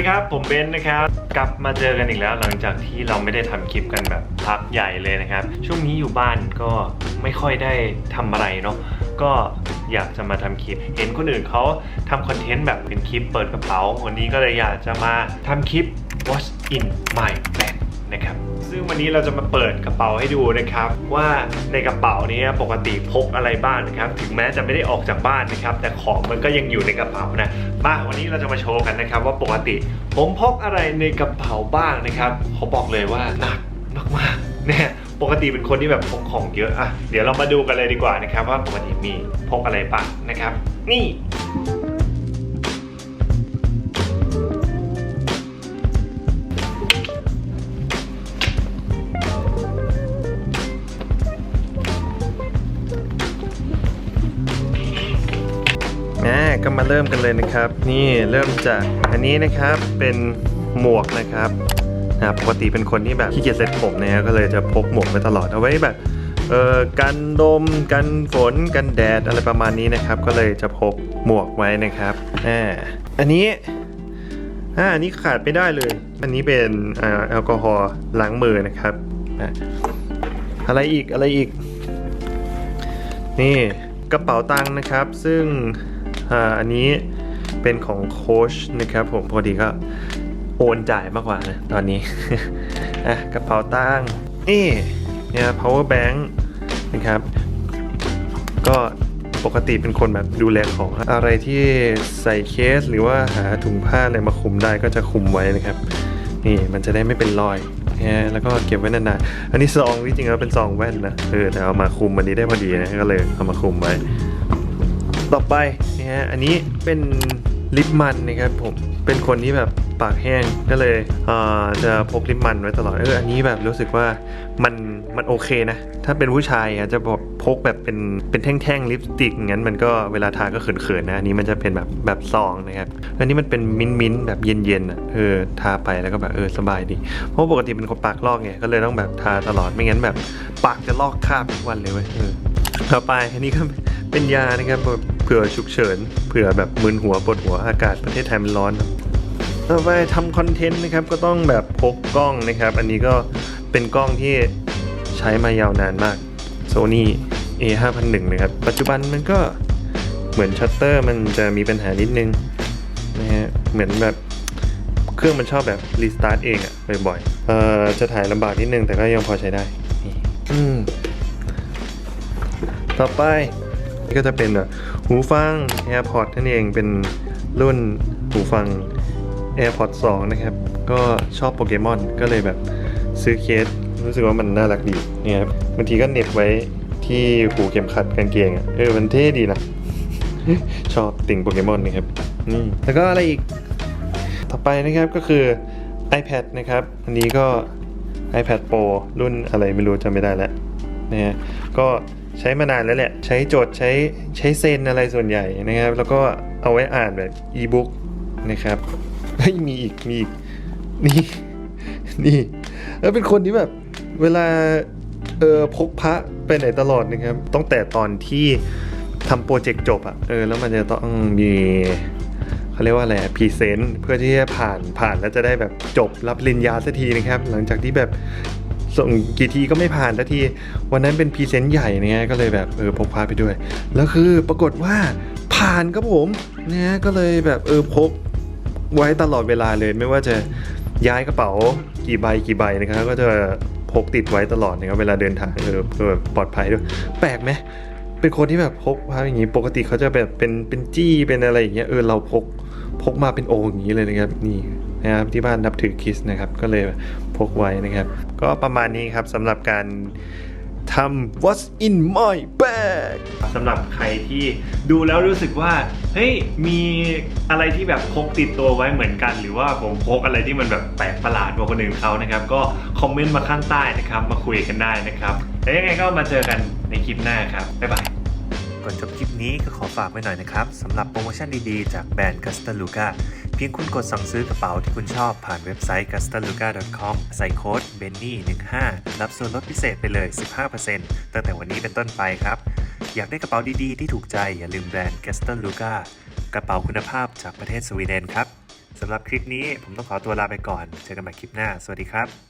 ดีครับ ผมเบนซ์นะครับ กลับมาเจอกันอีกแล้ว หลังจากที่เราไม่ได้ทำคลิปกันแบบพักใหญ่เลยนะครับ ช่วงนี้อยู่บ้านก็ไม่ค่อยได้ทำอะไรเนาะก็อยากจะมาทำคลิป เห็นคนอื่นเขาทำคอนเทนต์แบบเป็นคลิปเปิดกระเป๋า วันนี้ก็เลยอยากจะมาทำคลิป What's in my bag นะครับ ซึ่งวันนี้เราจะมาเปิดกระเป๋าให้ดูนะครับ ว่าในกระเป๋านี้ปกติพกอะไรบ้างนะครับ ถึงแม้จะไม่ได้ออกจากบ้านนะครับ แต่ของมันก็ยังอยู่ในกระเป๋านะมาวันนี้เราจะมาโชว์กันนะครับ ว่าปกติผมพกอะไรในกระเป๋าบ้างนะครับเขาบอกเลยว่าหนักมากๆเนี่ยปกติเป็นคนที่แบบพกของเยอะอะเดี๋ยวเรามาดูกันเลยดีกว่านะครับ ว่าปกติมีพกอะไรบ้างนะครับ นี่ เริ่มกันเลยนะครับ นี่เริ่มจากอันนี้นะครับเป็นหมวกนะครับนะปกติเป็นคนที่แบบขี้เกียจเซ็ตผมนะฮะก็เลยจะพกหมวกไว้ตลอดเอาไว้แบบเอ่อกันลมกันฝนกันแดดอะไรประมาณนี้นะครับ ก็เลยจะพกหมวกไว้นะครับอ่าอันนี้อ่าอันนี้ขาดไม่ได้เลย อันนี้เป็นอ่าแอลกอฮอล์ล้างมือนะครับอะอะไรอีกอะไรอีก นี่กระเป๋าตังค์นะครับ ซึ่ง อันนี้เป็นของโค้ชนะครับผมพอดีก็โอนจ่ายมากกว่านะตอนนี้อะกระเป๋าตังค์นี่เนี่ย power bank นะครับ ก็ปกติเป็นคนแบบดูแลของอะไรที่ใส่เคสหรือว่าหาถุงผ้าอะไรมาคุมได้ก็จะคุมไว้นะครับ นี่มันจะได้ไม่เป็นรอยนะแล้วก็เก็บไว้นานๆ อันนี้ซองที่จริงแล้วเป็นซองแว่นนะ เออแต่เอามาคุมอันนี้ได้พอดีนะ ก็เลยเอามาคุมไว้ ต่อไปนะฮะอันนี้เป็นลิปมันนะครับผมเป็นคนที่แบบปากแห้งก็เลยเอ่อจะพกลิปมันไว้ตลอดเอออันนี้แบบรู้สึกว่ามันมันโอเคนะ ถ้าเป็นผู้ชายอะจะบอกพกแบบเป็นเป็นแท่งๆลิปสติกงั้นมันก็เวลาทาก็เขินๆนะอันนี้มันจะเป็นแบบแบบซองนะครับอันนี้มันเป็นมิ้นมิ้นท์ๆแบบเย็นๆอะเออทาไปแล้วก็แบบเออสบายดี เพราะปกติเป็นคนปากลอกไงก็เลยต้องแบบทาตลอดไม่งั้นแบบปากจะลอกคาบทุกวันเลยเว้ยเออต่อไปอันนี้ก็ เป็นยานะครับเผื่อฉุกเฉินเผื่อแบบมึนหัวปวดหัวอากาศประเทศไทยมันร้อนต่อไปทำคอนเทนต์นะครับก็ต้องแบบพกกล้องนะครับ อันนี้ก็เป็นกล้องที่ใช้มายาวนานมาก Sony A 5 0 0นะครับ ปัจจุบันมันก็เหมือนชัตเตอร์มันจะมีปัญหานิดนึงนะฮะเหมือนแบบเครื่องมันชอบแบบรีสตาร์ทเองอะบ่อยๆ เอ่อจะถ่ายลำบากนิดนึงแต่ก็ยังพอใช้ได้นี่อืมต่อไป นี่ก็จะเป็นหูฟัง AirPods นั่นเองเป็นรุ่นหูฟัง AirPods 2 นะครับ ก็ชอบโปเกมอนก็เลยแบบซื้อเคส รู้สึกว่ามันน่ารักดีเนี่ยครับบางทีก็เน็บไว้ที่หูเข็มขัดกางเกงอะเออมันเท่ดีนะ ชอบติ่งโปเกมอนนะครับอืมแล้วก็อะไรอีก ต่อไปนะครับก็คือ iPad นะครับ อันนี้ก็ iPad Pro รุ่นอะไรไม่รู้จำไม่ได้แล้วนะฮะก็ ใช้มานานแล้วแหละ ใช้จดใช้ใช้เซนอะไรส่วนใหญ่นะครับ แล้วก็เอาไว้อ่านแบบอีบุ๊กนะครับเฮ้ยมีอีกมีอีกนี่นี่แล้วเป็นคนที่แบบเวลาเออพกพระไปไหนตลอดนะครับตั้งแต่ตอนที่ทำโปรเจกต์จบอะเออแล้วมันจะต้องมีเขาเรียกว่าอะไรพรีเซนต์เพื่อที่จะผ่านผ่านแล้วจะได้แบบจบรับปริญญาสักทีนะครับ หลังจากที่แบบ ส่งกี่ทีก็ไม่ผ่านสักที วันนั้นเป็นพรีเซนต์ใหญ่เนี่ยก็เลยแบบเออพกพาไปด้วย แล้วคือปรากฏว่าผ่านครับผมเนี่ยก็เลยแบบเออพกไว้ตลอดเวลาเลยไม่ว่าจะย้ายกระเป๋ากี่ใบกี่ใบนะครับก็จะพกติดไว้ตลอดนะครับเวลาเดินทางเออเพื่อปลอดภัยด้วย แปลกไหมเป็นคนที่แบบพกพาอย่างนี้ปกติเขาจะแบบเป็นเป็นจี้เป็นอะไรอย่างเงี้ยเออเราพกพกมาเป็นโอ่งอย่างนี้เลยนะครับนี่ นะครับที่บ้านนับถือคริสต์นะครับก็เลยพกไว้นะครับ ก็ประมาณนี้ครับสำหรับการทำ what's in my bag สำหรับใครที่ดูแล้วรู้สึกว่า เฮ้ย มีอะไรที่แบบพกติดตัวไว้เหมือนกัน หรือว่าผมพกอะไรที่มันแบบแปลกประหลาดกว่าคนอื่นเขานะครับ ก็คอมเมนต์มาข้างใต้นะครับ มาคุยกันได้นะครับ แล้วยังไงก็มาเจอกันในคลิปหน้าครับ บ๊ายบาย ก่อนจบคลิปนี้ก็ขอฝากไว้หน่อยนะครับสำหรับโปรโมชั่นดีๆ จากแบรนด์ g u s t a l u c a พียงคุณกดสั่งซื้อกระเป๋าที่คุณชอบผ่านเว็บไซต์ g u s t a l u c a c o m ใส่โค้ด BENNY15 รับส่วนลดพิเศษไปเลย 15%ตั้งแต่วันนี้เป็นต้นไปครับ อยากได้กระเป๋าดีๆ ที่ถูกใจอย่าลืมแบรนด์ g u s t a l u c a กระเป๋าคุณภาพจากประเทศสวีเดนครับสำหรับคลิปนี้ผมต้องขอตัวลาไปก่อน เจอกันใหม่คลิปหน้า สวัสดีครับ